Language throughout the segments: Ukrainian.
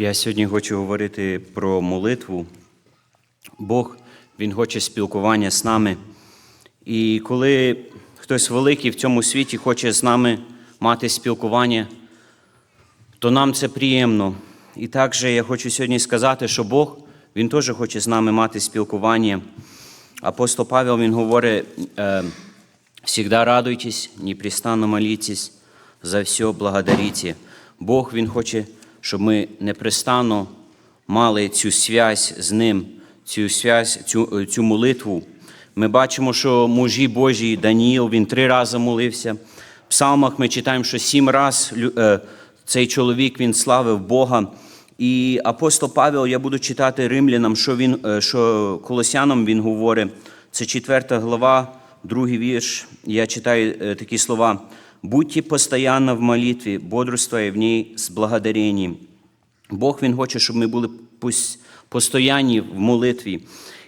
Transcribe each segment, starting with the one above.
Я сьогодні хочу говорити про молитву. Бог, Він хоче спілкування з нами. І коли хтось великий в цьому світі хоче з нами мати спілкування, то нам це приємно. І також я хочу сьогодні сказати, що Бог Він теж хоче з нами мати спілкування. Апостол Павел він говорить, е, «Всегда радуйтесь, непрестанно молитесь, за все благодарите. Бог Він хоче, щоб ми непрестанно мали цю связь з Ним, цю связь, цю, цю молитву. Ми бачимо, що мужі Божі, Даніїл, він три рази молився. В псалмах ми читаємо, що сім разів цей чоловік він славив Бога. І апостол Павел, я буду читати римлянам, що він, е, що колосянам він говорить. Це четверта глава, другий вірш. Я читаю е, такі слова. Будьте постоянно в молитві, бодрствуя в ній з благодаренням. Бог Він хоче, щоб ми були постоянні в молитві.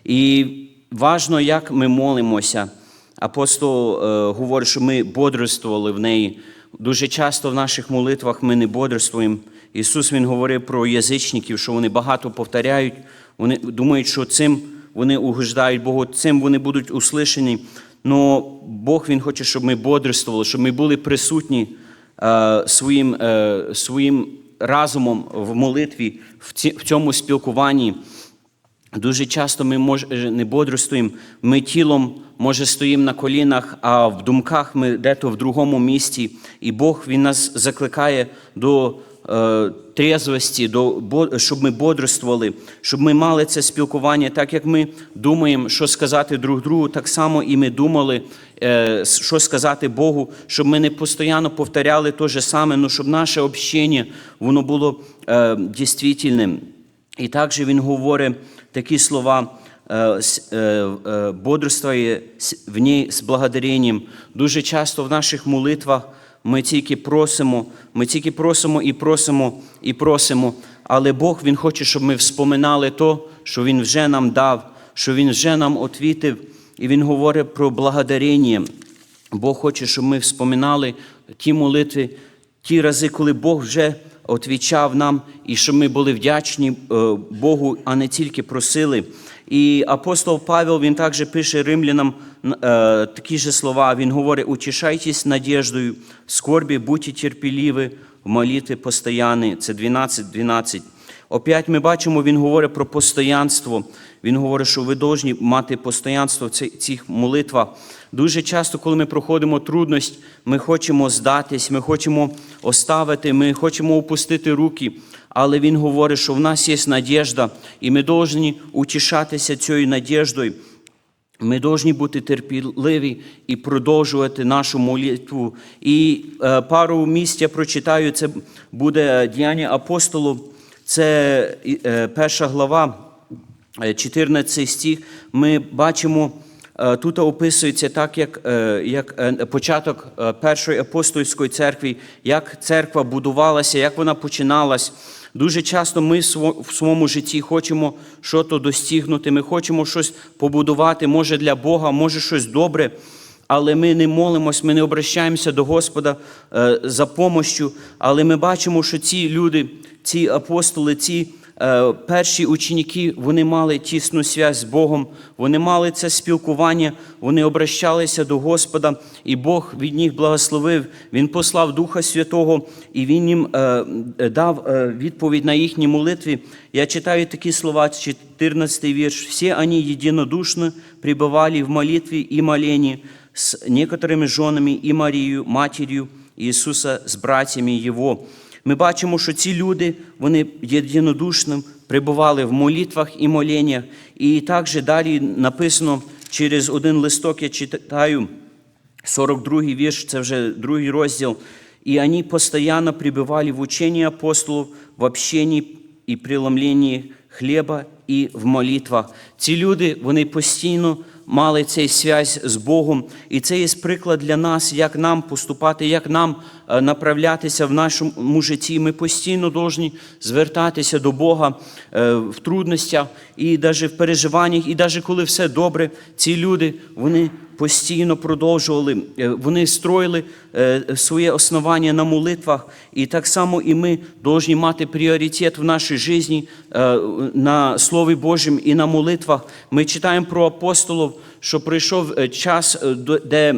І важно, як ми молимося. Апостол е, говорить, що ми бодрствували в неї. Дуже часто в наших молитвах ми не бодрствуємо. Ісус Він говорив про язичників, що вони багато повторяють, вони думають, що цим вони угождають Богу, цим вони будуть услышані. Но Бог Він хоче, щоб ми бодрствували, щоб ми були присутні е, своїм, е, своїм разумом в молитві, в ці- в цьому спілкуванні. Дуже часто ми мож, е, не бодрствуємо, ми тілом, може, стоїмо на колінах, а в думках ми дето в другому місці. І Бог Він нас закликає до трезвості, до, щоб ми бодрствували, щоб ми мали це спілкування, так як ми думаємо, що сказати друг другу, так само і ми думали, е, що сказати Богу, щоб ми не постійно повторяли те же саме, але щоб наше общення воно було е, дійсним. І також він говорить такі слова е, е, е, бодрствує в ній з благодаренням. Дуже часто в наших молитвах ми тільки просимо, ми тільки просимо і просимо і просимо. Але Бог Він хоче, щоб ми вспоминали то, що Він вже нам дав, що Він вже нам отвітив. І Він говорить про благодарення. Бог хоче, щоб ми вспоминали ті молитви, ті рази, коли Бог вже отвічав нам, і щоб ми були вдячні е, Богу, а не тільки просили. І апостол Павел він також пише римлянам такі ж слова. Він говорить: утішайтесь надіждою, в скорбі будьте терпеливі, в молитві постоянні. Це 12, 12. Опять ми бачимо, він говорить про постоянство. Він говорить, що ви повинні мати постоянство в цих молитвах. Дуже часто, коли ми проходимо трудність, ми хочемо здатись, ми хочемо оставити, ми хочемо опустити руки. Але він говорить, що в нас є надіжда, і ми повинні утішатися цією надіждою. Ми повинні бути терпіливі і продовжувати нашу молитву. І е, пару місць я прочитаю, це буде діяння апостолу, це е, перша глава, е, 14 стих. Ми бачимо, е, тут описується так, як, е, як е, початок е, першої апостольської церкви, як церква будувалася, як вона починалась. Дуже часто ми в своєму житті хочемо щось достигнути, ми хочемо щось побудувати, може для Бога, може щось добре, але ми не молимось, ми не обращаємося до Господа е, за помощю. Але ми бачимо, що ці люди, ці апостоли, ці е, перші ученики, вони мали тісну зв'язь з Богом, вони мали це спілкування, вони обращалися до Господа, і Бог від них благословив. Він послав Духа Святого, і Він їм е, е, дав е, відповідь на їхні молитві. Я читаю такі слова, 14 вірш. Всі вони єдинодушно пребывали в молитві і моленні з некоторими жонами і Марією, матір'ю Ісуса, з братями Його. Ми бачимо, що ці люди, вони єдинодушно прибували в молитвах і моленнях. І також далі написано через один листок, я читаю, 42 вірш, це вже другий розділ. І вони постійно пребывали в учении апостолів, в общении і преломленні хліба і в молитвах. Ці люди, вони постійно мали цей связь з Богом. І це є приклад для нас, як нам поступати, як нам е, направлятися в нашому житті. Ми постійно повинні звертатися до Бога е, в трудностях і навіть в переживаннях, і навіть коли все добре, ці люди, вони постійно продовжували, е, вони строїли е, своє основання на молитвах, і так само і ми повинні мати пріоритет в нашій житті е, на Слові Божім і на молитвах. Ми читаємо про апостолів, що прийшов час, де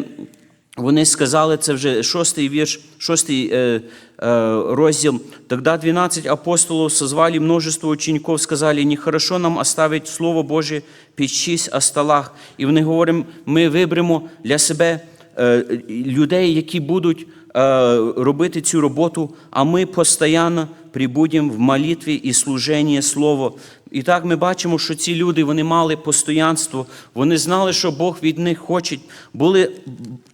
вони сказали, це вже шостий вірш, шостий е, е, розділ. Тогда 12 апостолов созвали множество учеников, сказали, нехорошо нам оставить Слово Боже печись о столах. І вони говорять, ми виберемо для себе е, людей, які будуть е, робити цю роботу, а ми постійно прибудемо в молитві і служенні Слово. І так ми бачимо, що ці люди вони мали постоянство, вони знали, що Бог від них хоче. Були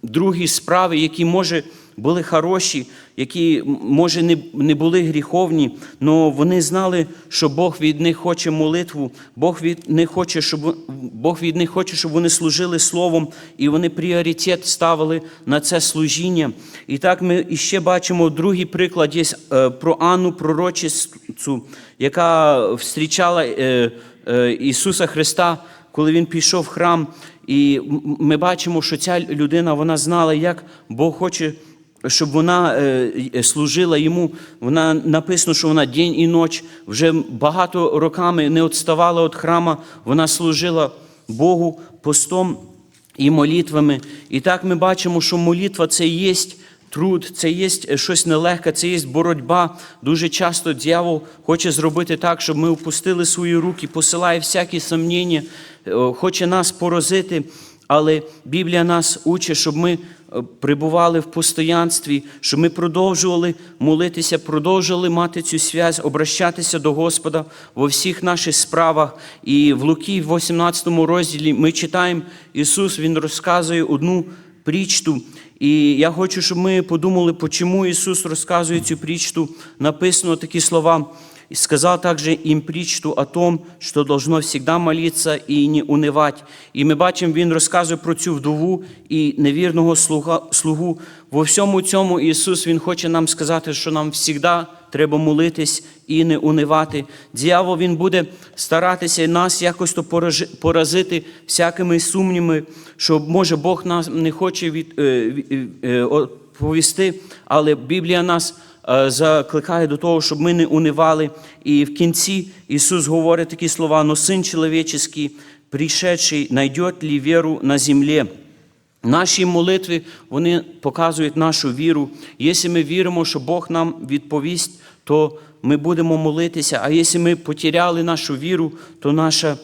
другі справи, які може були хороші, які може не, не були гріховні, але вони знали, що Бог від них хоче молитву, Бог від них хоче, щоб Бог від них хоче, щоб вони служили словом, і вони пріоритет ставили на це служіння. І так ми іще бачимо другий приклад є е, про Анну пророчицю, яка встрічала е, е, Ісуса Христа, коли Він пішов в храм. І ми бачимо, що ця людина вона знала, як Бог хоче, щоб вона е, служила йому. Вона написано, що вона день і ніч вже багато роками не відставала від храма. Вона служила Богу постом і молитвами. І так ми бачимо, що молитва це є труд, це є щось нелегке, це є боротьба. Дуже часто дьявол хоче зробити так, щоб ми опустили свої руки, посилає всякі сумніння, е, хоче нас поразити. Але Біблія нас учить, щоб ми е, прибували в постоянстві, щоб ми продовжували молитися, продовжували мати цю связь, обращатися до Господа во всіх наших справах. І в Луки, в 18 розділі, ми читаємо, Ісус Він розказує одну притчу. І я хочу, щоб ми подумали, чому Ісус розказує цю прічту, Написано такі слова. И сказал также им притчу о том, что должно всегда молиться и не унывать. І ми бачимо, він розказує про цю вдову і невірного слугу. Во всьому цьому Ісус Він хоче нам сказати, що нам завжди треба молитись і не унивати. Діявол Він буде старатися нас якось то поразити всякими сумнівами, що може Бог нас не хоче від, е, е, повісти, але Біблія нас е, закликає до того, щоб ми не унивали. І в кінці Ісус говорить такі слова: «Но Син чоловічий, пришедший, найдет ли віру на землі?» Наші молитви вони показують нашу віру. Якщо ми віримо, що Бог нам відповість, то ми будемо молитися. А якщо ми потеряли нашу віру, то наша е,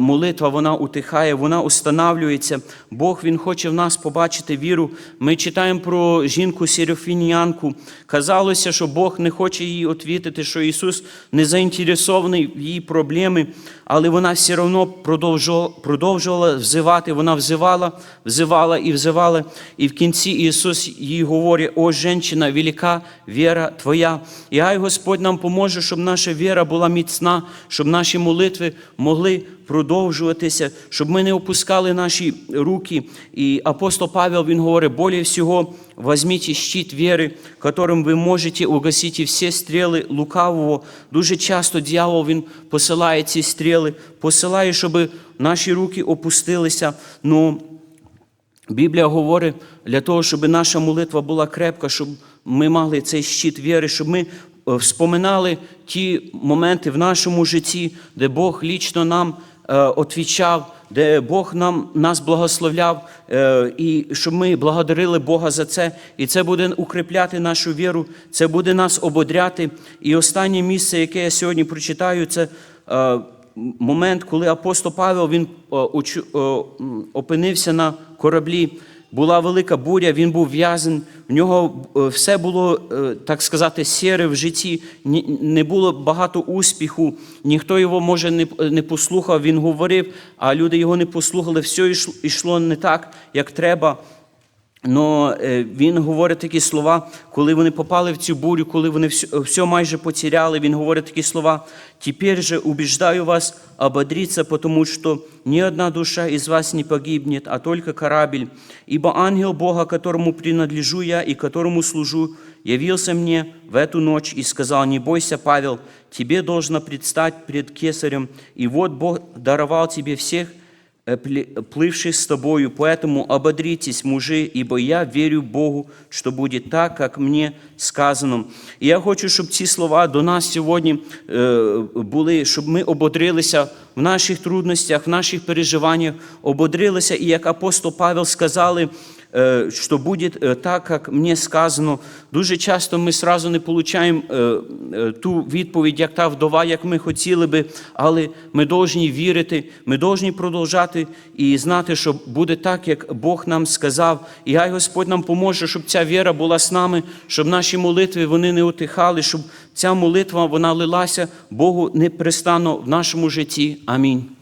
молитва вона утихає, вона устанавлюється. Бог Він хоче в нас побачити віру. Ми читаємо про жінку сірофінянку. Казалося, що Бог не хоче їй відвітити, що Ісус не заінтересований в її проблеми, але вона все одно продовжувала, взивати. Вона взивала, взивала і взивала. І в кінці Ісус їй говорить: О, жінчина, велика віра Твоя. І хай Господь нам поможе, щоб наша віра була міцна, щоб наші молитви могли продовжуватися, щоб ми не опускали наші руки. І апостол Павел він говорить, более всього возьмите щит віри, которым ви можете угасити всі стріли лукавого. Дуже часто дьявол він посилає ці стріли, посилає, щоб наші руки опустилися. Ну, Біблія говорить для того, щоб наша молитва була крепка, щоб ми мали цей щит віри, щоб ми е, вспоминали ті моменти в нашому житті, де Бог лічно нам отвічав, де Бог нам, нас благословляв, е, і щоб ми благодарили Бога за це. І це буде укріпляти нашу віру, це буде нас ободряти. І останнє місце, яке я сьогодні прочитаю, це е, момент, коли апостол Павел він е, е, опинився на кораблі. Була велика буря, він був в'язен, в нього е, все було, е, так сказати, сіре в житті, не було багато успіху, ніхто його, може, не, послухав, він говорив, а люди його не послухали, все йшло не так, як треба. Но е, він говорить такі слова, коли вони попали в цю бурю, коли вони все, все майже потеряли, він говорить такі слова. «Теперь же убеждаю вас ободриться, потому что ни одна душа из вас не погибнет, а только корабль. Ибо ангел Бога, которому принадлежу я и которому служу, явился мне в эту ночь и сказал, не бойся, Павел, тебе должно предстать пред кесарем, и вот Бог даровал тебе всех э, пле- плывших с тобою, поэтому ободритесь, мужи, ибо я верю Богу, що буде так, як мені сказано. І я хочу, щоб ці слова до нас сьогодні е, були, щоб ми ободрилися в наших трудностях, в наших переживаннях, ободрилися, і як апостол Павел сказали, е, що буде е, так, як мені сказано. Дуже часто ми сразу не е, е, ту відповідь, як та вдова, як ми хотіли би, але ми повинні вірити, ми повинні продовжати і знати, що буде так, як Бог нам сказав. І хай Господь нам поможе, щоб ця віра була з нами, щоб наші молитви вони не утихали, щоб ця молитва вона лилася Богу непрестанно в нашому житті. Амінь.